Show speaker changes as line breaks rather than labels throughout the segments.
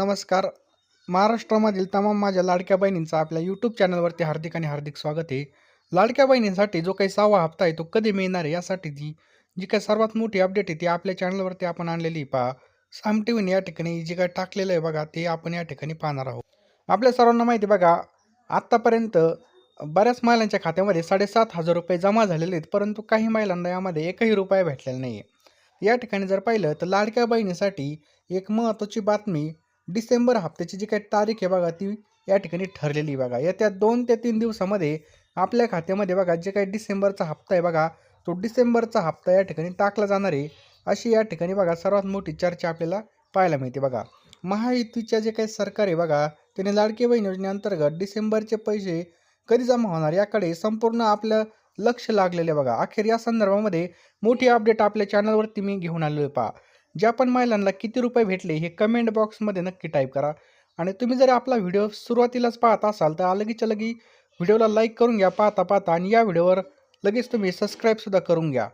नमस्कार. महाराष्ट्रामधील तमाम माझ्या लाडक्या बहिणींचं आपल्या यूट्यूब चॅनलवरती हार्दिक आणि हार्दिक स्वागत आहे. लाडक्या बहिणींसाठी जो काही सहावा हप्ता आहे तो कधी मिळणार आहे यासाठी जी जी काही सर्वात मोठी अपडेट आहे ती आपल्या चॅनलवरती आपण आणलेली पहा. साम टी व्हीने या ठिकाणी जे काही टाकलेलं आहे बघा ते आपण या ठिकाणी पाहणार आहोत. आपल्या सर्वांना माहिती आहे बघा आत्तापर्यंत बऱ्याच महिलांच्या खात्यामध्ये साडेसात हजार रुपये जमा झालेले आहेत परंतु काही महिलांना यामध्ये एकही रुपया भेटलेला नाही आहे या ठिकाणी जर पाहिलं तर लाडक्या बहिणीसाठी एक महत्त्वाची बातमी डिसेंबर हप्त्याची जी काही तारीख आहे बघा ती या ठिकाणी ठरलेली बघा. येत्या दोन ते तीन दिवसामध्ये आपल्या खात्यामध्ये बघा जे काही डिसेंबरचा हप्ता आहे बघा तो डिसेंबरचा हप्ता या ठिकाणी टाकला जाणार आहे. अशी या ठिकाणी बघा सर्वात मोठी चर्चा आपल्याला पाहायला मिळते बघा. महायुतीच्या जे काही सरकार आहे बघा त्याने लाडकी बहीण योजनेअंतर्गत डिसेंबरचे पैसे कधी जमा होणार याकडे संपूर्ण आपलं लक्ष लागलेलं आहे बघा. अखेर या संदर्भामध्ये मोठी अपडेट आपल्या चॅनलवरती मी घेऊन आलेलो आहे पहा. ज्या पण महिलांना किती रुपये भेटले हे कमेंट बॉक्समध्ये नक्की टाईप करा. आणि तुम्ही जर आपला व्हिडिओ सुरुवातीलाच पाहत असाल तर लगेचच्या लगी व्हिडिओला लाईक करून घ्या पाहता पाहता आणि या व्हिडिओवर लगेच तुम्ही सबस्क्राईबसुद्धा करून घ्या.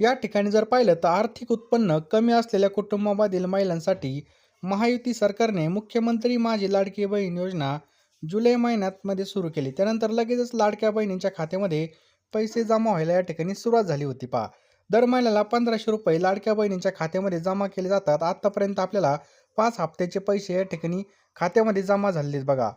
या ठिकाणी जर पाहिलं तर आर्थिक उत्पन्न कमी असलेल्या कुटुंबामधील महिलांसाठी महायुती सरकारने मुख्यमंत्री माझी लाडकी बहीण योजना जुलै महिन्यात मध्ये सुरू केली. त्यानंतर लगेचच लाडक्या बहिणींच्या खात्यामध्ये पैसे जमा व्हायला या ठिकाणी सुरुवात झाली होती. पहा दर महिन्याला पंधराशे रुपये लाडक्या बहिणींच्या खात्यामध्ये जमा केले जातात. आत्तापर्यंत आपल्याला पाच हप्त्याचे पैसे या ठिकाणी खात्यामध्ये जमा झालेत बघा.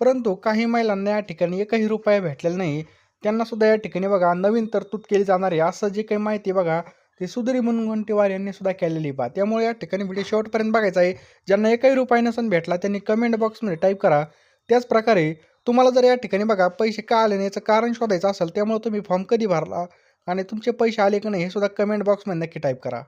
परंतु काही महिलांना या ठिकाणी एकही रुपया भेटलेला नाही. त्यांना सुद्धा या ठिकाणी बघा नवीन तरतूद केली जाणार आहे. असं जे काही माहिती बघा ते सुधीर मुनगंटीवार यांनी सुद्धा केलेली पहा त्यामुळे या ठिकाणी व्हिडिओ शेवटपर्यंत बघायचा आहे. ज्यांना एकही रुपया नसून भेटला त्यांनी कमेंट बॉक्समध्ये टाईप करा. त्याच प्रकारे तुम्हाला जर या ठिकाणी बघा पैसे का आले नाही याचं कारण शोधायचं असेल त्यामुळे तुम्ही फॉर्म कधी भरला? आणि तुमचे पैसे आले की नाही हे सुद्धा कमेंट बॉक्समध्ये नक्की टाईप करा.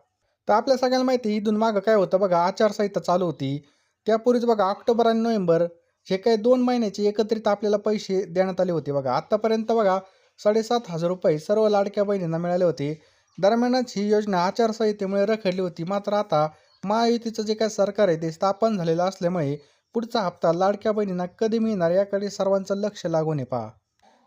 तर आपल्या सगळ्यांना माहिती आहे, इथून मागं काय होतं बघा आचारसंहिता चालू होती. त्यापूर्वीच बघा ऑक्टोबर आणि नोव्हेंबर हे काही दोन महिन्याचे एकत्रित आपल्याला पैसे देण्यात आले होते बघा. आत्तापर्यंत बघा साडेसात हजार रुपये सर्व लाडक्या बहिणींना मिळाले होते. दरम्यानच ही योजना आचारसंहितेमुळे रखडली होती. मात्र आता महायुतीचं जे काय सरकार आहे ते स्थापन झालेलं असल्यामुळे पुढचा हप्ता लाडक्या बहिणींना कधी मिळणार याकडे सर्वांचं लक्ष लागून आहे पहा.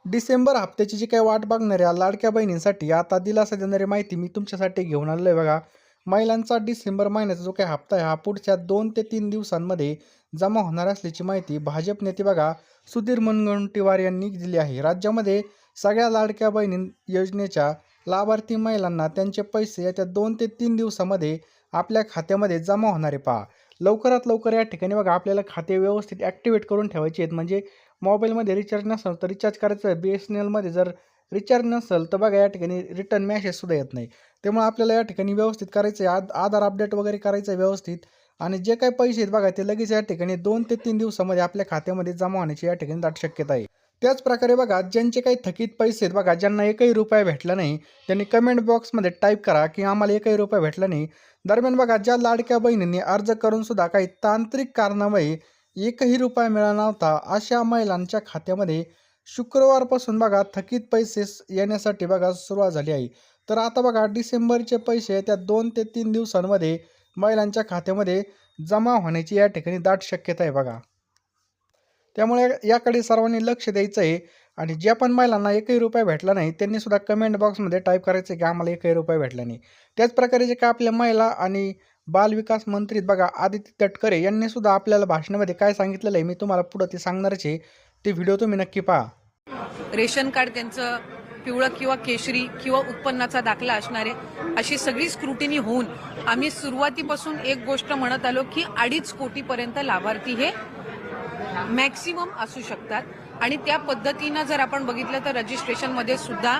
डिसेंबर हप्त्याची जी काही वाट बघणाऱ्या लाडक्या बहिणींसाठी आता दिलासा देणारी माहिती मी तुमच्यासाठी घेऊन आलेलो आहे बघा. महिलांचा डिसेंबर महिन्याचा जो काही हप्ता आहे हा पुढच्या दोन ते तीन दिवसांमध्ये जमा होणार असल्याची माहिती भाजप नेते बघा सुधीर मुनगंटीवार यांनी दिली आहे. राज्यामध्ये सगळ्या लाडक्या बहिणी योजनेच्या लाभार्थी महिलांना त्यांचे पैसे येत्या दोन ते तीन दिवसामध्ये आपल्या खात्यामध्ये जमा होणारे पहा लवकरात लवकर या ठिकाणी बघा आपल्याला खाते व्यवस्थित ॲक्टिवेट करून ठेवायचे आहेत. म्हणजे मोबाईलमध्ये रिचार्ज नसेल तर रिचार्ज करायचं. आहे बी एस एन एलमध्ये जर रिचार्ज नसेल तर बघा या ठिकाणी रिटर्न मॅसेजसुद्धा येत नाही. त्यामुळे आपल्याला या ठिकाणी व्यवस्थित करायचं आहे आद आधार अपडेट वगैरे करायचं आहे व्यवस्थित. आणि जे काही पैसे आहेत बघा ते लगेच या ठिकाणी दोन ते तीन दिवसामध्ये आपल्या खात्यामध्ये जमा होण्याची या ठिकाणी दाट शक्यता आहे. त्याचप्रकारे बघा ज्यांचे काही थकीत पैसे आहेत बघा ज्यांना एकही रुपया भेटला नाही त्यांनी कमेंट बॉक्समध्ये टाईप करा की आम्हाला एकही रुपया भेटला नाही. दरम्यान बघा ज्या लाडक्या बहिणींनी अर्ज करून सुद्धा काही तांत्रिक कारणामुळे एकही रुपया मिळाला नव्हता. अशा महिलांच्या खात्यामध्ये शुक्रवारपासून बघा थकीत पैसे येण्यासाठी बघा सुरुवात झाली आहे. तर आता बघा डिसेंबरचे पैसे त्या दोन ते तीन दिवसांमध्ये महिलांच्या खात्यामध्ये जमा होण्याची या ठिकाणी दाट शक्यता आहे बघा. त्यामुळे याकडे सर्वांनी लक्ष द्यायचं आहे आणि ज्या पण महिलांना एकही रुपया भेटला नाही त्यांनी सुद्धा कमेंट बॉक्समध्ये टाईप करायचं आहे की आम्हाला एकही रुपया भेटला नाही. त्याच प्रकारे जे काय आपल्या महिला आणि बालविकास मंत्री बघा आदित्य तटकरे यांनी सुद्धा आपल्याला भाषणामध्ये काय सांगितलेलं आहे मी तुम्हाला पुढं ते सांगणारच आहे. ते व्हिडिओ तुम्ही नक्की पहा.
रेशन कार्ड त्यांचं पिवळं किंवा केशरी किंवा उत्पन्नाचा दाखला असणारे अशी सगळी स्क्रुटिनी होऊन आम्ही सुरुवातीपासून एक गोष्ट म्हणत आलो की अडीच कोटीपर्यंत लाभार्थी हे मॅक्सिमम असू शकतात. आणि त्या पद्धतीनं जर आपण बघितलं तर रजिस्ट्रेशनमध्ये सुद्धा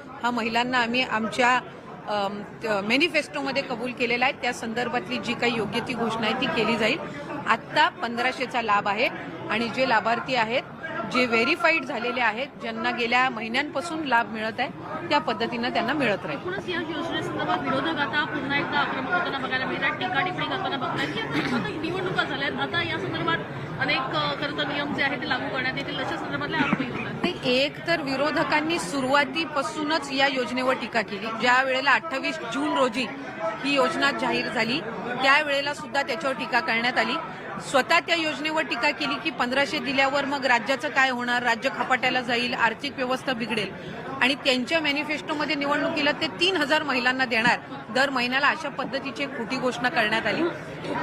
हा महिलांना आम्ही आमच्या मॅनिफेस्टोमध्ये कबूल केलेला आहे. त्या संदर्भातली जी काही योग्य ती घोषणा आहे ती केली जाईल. आत्ता पंधराशेचा लाभ आहे आणि जे लाभार्थी आहेत जे व्हेरीफाईड झालेले आहेत ज्यांना गेल्या महिन्यांपासून लाभ मिळत आहे त्या पद्धतीनं त्यांना मिळत राहील.
एकूणच या योजनेसंदर्भात विरोधक आता पुन्हा एकदा आक्रमक होताना बघायला मिळतात टीका टिप्पणी करताना बघतायत की आता निवडणुका झाल्यात. आता या संदर्भात अनेक खरं नियम जे आहेत ते लागू करण्यात येतील. अशा संदर्भातले आरोपही होतात.
ते एक तर विरोधकांनी सुरुवातीपासूनच या योजनेवर टीका केली. ज्या वेळेला अठ्ठावीस जून रोजी ही योजना जाहीर झाली त्यावेळेला सुद्धा त्याच्यावर टीका करण्यात आली. स्वतः त्या योजनेवर टीका केली की पंधराशे दिल्यावर मग राज्याचं काय होणार? राज्य खपाट्याला जाईल आर्थिक व्यवस्था बिघडेल. आणि त्यांच्या मॅनिफेस्टोमध्ये निवडणुकीला ते तीन हजार महिलांना देणार. दर महिन्याला अशा पद्धतीची एक खोटी घोषणा करण्यात आली.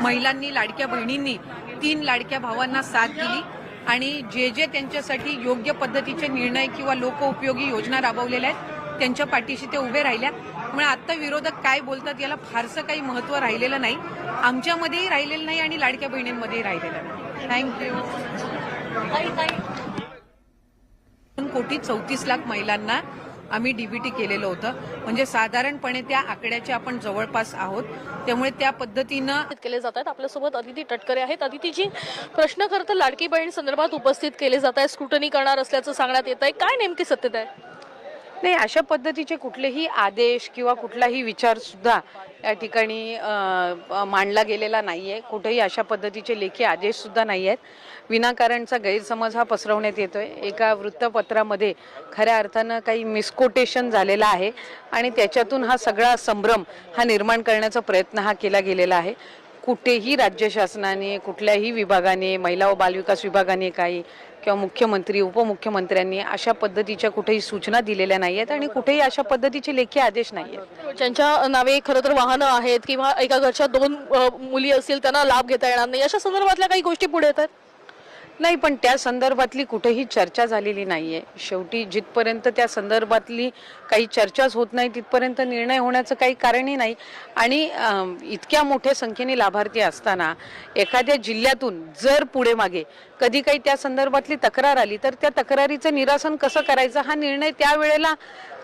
महिलांनी लाडक्या बहिणींनी तीन लाडक्या भावांना साथ दिली. आणि जे जे त्यांच्यासाठी योग्य पद्धतीचे निर्णय किंवा लोकउपयोगी योजना राबवलेल्या आहेत त्यांच्या पाठीशी ते उभे राहिल्या त्यामुळे आता विरोधक काय बोलतात याला फारसं काही महत्त्व राहिलेलं नाही. आमच्यामध्येही राहिलेलं नाही आणि लाडक्या बहिणींमध्येही राहिलेलं नाही. थँक्यू दोन कोटी चौतीस लाख महिलांना आम्ही डीबीटी केलेलं होतं. म्हणजे साधारणपणे त्या आकड्याच्या आपण जवळपास आहोत. त्यामुळे त्या पद्धतीनं
केले जात आहेत. आपल्यासोबत अदिती तटकरे आहेत. अदितीजी प्रश्न खरं तर लाडकी बहीण संदर्भात उपस्थित केले जात आहे स्क्रुटनी करणार असल्याचं सांगण्यात येत आहे. काय नेमकी सत्यता आहे?
नाही अशा पद्धतीचे कुठलेही आदेश किंवा कुठलाही विचारसुद्धा या ठिकाणी मांडला गेलेला नाही आहे कुठेही अशा पद्धतीचे लेखी आदेशसुद्धा नाही आहेत विनाकारणचा गैरसमज हा पसरवण्यात येतो आहे एका वृत्तपत्रामध्ये खऱ्या अर्थानं काही मिसकोटेशन झालेलं आहे आणि त्याच्यातून हा सगळा संभ्रम हा निर्माण करण्याचा प्रयत्न हा केला गेलेला आहे. कुठेही राज्य शासनाने कुठल्याही विभागाने महिला व बालविकास विभागाने काही किंवा मुख्यमंत्री उपमुख्यमंत्र्यांनी अशा पद्धतीच्या कुठेही सूचना दिलेल्या नाही आहेत आणि कुठेही अशा पद्धतीचे लेखी आदेश नाही आहेत
ज्यांच्या नावे खरं तर वाहनं आहेत किंवा एका घरच्या दोन मुली असतील त्यांना लाभ घेता येणार नाही. अशा संदर्भातल्या काही गोष्टी पुढे येत आहेत
नाही पण त्या संदर्भातली कुठेही चर्चा झालेली नाहीये. शेवटी जिथपर्यंत त्या संदर्भातली काही चर्चाच होत नाही तिथपर्यंत निर्णय होण्याचं काही कारणही नाही. आणि इतक्या मोठ्या संख्येने लाभार्थी असताना एखाद्या जिल्ह्यातून जर पुढे मागे कधी काही त्या संदर्भातली तक्रार आली तर त्या तक्रारीचं निरासन कसं करायचं हा निर्णय त्यावेळेला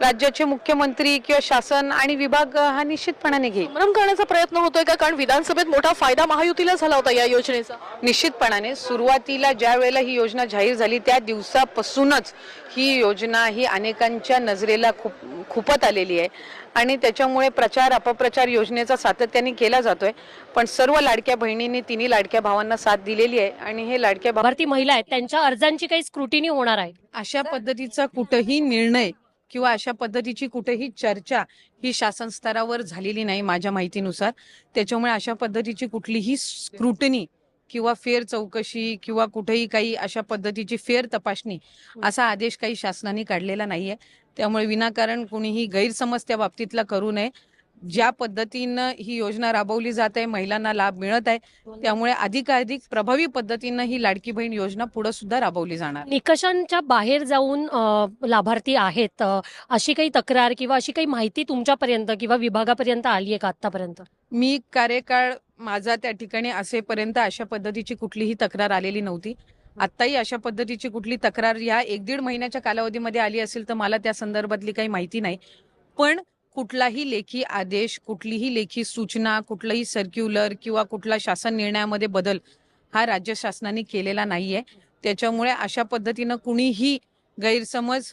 राज्याचे मुख्यमंत्री किंवा शासन आणि विभाग हा निश्चितपणाने घेईल
संभ्रम करण्याचा प्रयत्न होतोय का? कारण विधानसभेत मोठा फायदा महायुतीला झाला होता या योजनेचा.
निश्चितपणाने सुरुवातीला ज्या वेळेला ही योजना जाहीर झाली त्या दिवसापासूनच ही योजना ही अनेकांच्या नजरेला खूप खुपत आलेली आहे. आणि त्याच्यामुळे प्रचार अपप्रचार योजनेचा सातत्याने केला जातोय. पण सर्व लाडक्या बहिणींनी तिन्ही लाडक्या भावांना साथ दिलेली आहे आणि हे लाडक्या
लाभार्थी महिला आहेत. त्यांच्या अर्जांची काही स्क्रुटिनी होणार आहे.
अशा पद्धतीचा कुठंही निर्णय किंवा अशा पद्धतीची कुठेही चर्चा ही शासन स्तरावर झालेली नाही माझ्या माहितीनुसार. त्याच्यामुळे अशा पद्धतीची कुठलीही स्क्रुटनी किंवा फेर चौकशी किंवा कुठेही काही अशा पद्धतीची फेर तपासणी असा आदेश काही शासनाने काढलेला नाहीये. त्यामुळे विनाकारण कुणीही गैरसमज त्या बाबतीतला करू नये. ज्या पद्धतीनं ही योजना राबवली जात आहे महिलांना लाभ मिळत आहे त्यामुळे अधिकाधिक प्रभावी पद्धतीनं ही लाडकी बहीण योजना पुढे सुद्धा राबवली जाणार.
निकषांच्या बाहेर जाऊन लाभार्थी आहेत अशी काही तक्रार किंवा अशी काही माहिती तुमच्यापर्यंत किंवा विभागापर्यंत आली आहे का आतापर्यंत
मी कार्यकाळ माझा त्या ठिकाणी असेपर्यंत अशा पद्धतीची कुठलीही तक्रार आलेली नव्हती. आत्ताही अशा पद्धतीची कुठली तक्रार या एक दीड महिन्याच्या कालावधीमध्ये आली असेल तर मला त्या संदर्भातली काही माहिती नाही. पण कुठलाही लेखी आदेश कुठलीही लेखी सूचना कुठलंही सर्क्युलर किंवा कुठला शासन निर्णयामध्ये बदल हा राज्य शासनाने केलेला नाहीये. त्याच्यामुळे अशा पद्धतीनं कुणीही गैरसमज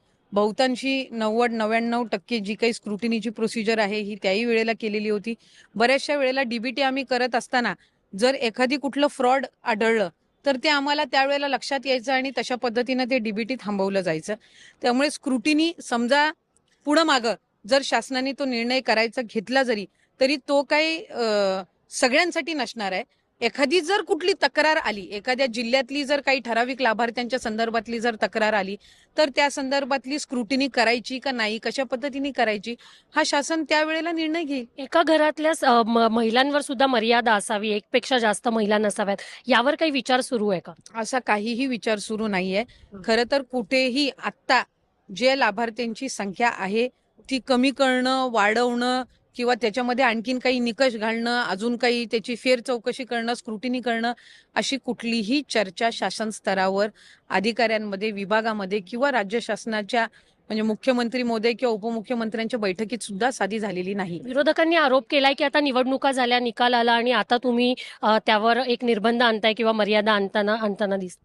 बहुतांशी नव्वद नव्याण्णव टक्के जी काही स्क्रुटिनीची प्रोसिजर आहे ही त्याही वेळेला केलेली होती. बऱ्याचशा वेळेला डीबीटी आम्ही करत असताना जर एखादी कुठलं फ्रॉड आढळलं तर ते आम्हाला त्यावेळेला लक्षात यायचं आणि तशा पद्धतीनं ते डीबीटी थांबवलं जायचं. त्यामुळे स्क्रुटिनी समजा पुढं मागं जर शासनाने तो निर्णय करायचा घेतला जरी तरी तो काही सगळ्यांसाठी नसणार आहे. एखादी जर कुठली तक्रार आली एखाद्या जिल्ह्यातली जर काही ठराविक लाभार्थ्यांच्या संदर्भातली जर तक्रार आली तर त्या संदर्भातली स्क्रुटिनी करायची का नाही कशा पद्धतीने करायची हा शासन त्यावेळेला निर्णय घेईल.
एका घरातल्या महिलांवर सुद्धा मर्यादा असावी एकपेक्षा जास्त महिला नसाव्यात यावर काही विचार सुरू आहे का?
असा काहीही विचार सुरू नाहीये. खरं तर कुठेही आत्ता जे लाभार्थ्यांची संख्या आहे ती कमी करणं वाढवणं किंवा त्याच्यामध्ये आणखीन काही निकष घालणं अजून काही त्याची फेर चौकशी करणं स्क्रुटिनी करणं अशी कुठलीही चर्चा शासन स्तरावर अधिकाऱ्यांमध्ये विभागामध्ये किंवा राज्य शासनाच्या म्हणजे मुख्यमंत्री मोदय किंवा उपमुख्यमंत्र्यांच्या बैठकीत सुद्धा साधी झालेली नाही.
विरोधकांनी आरोप केलाय की आता निवडणुका झाल्या निकाल आला आणि आता तुम्ही त्यावर एक निर्बंध आणताय किंवा मर्यादा आणताना आणताना दिसत.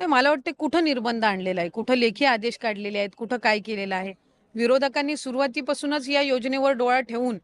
मला वाटते कुठं निर्बंध आणलेला आहे? कुठं लेखी आदेश काढलेले आहेत? कुठं काय केलेलं आहे? विरोधकांनी सुरुवातीपासूनच या योजनेवर डोळा ठेवून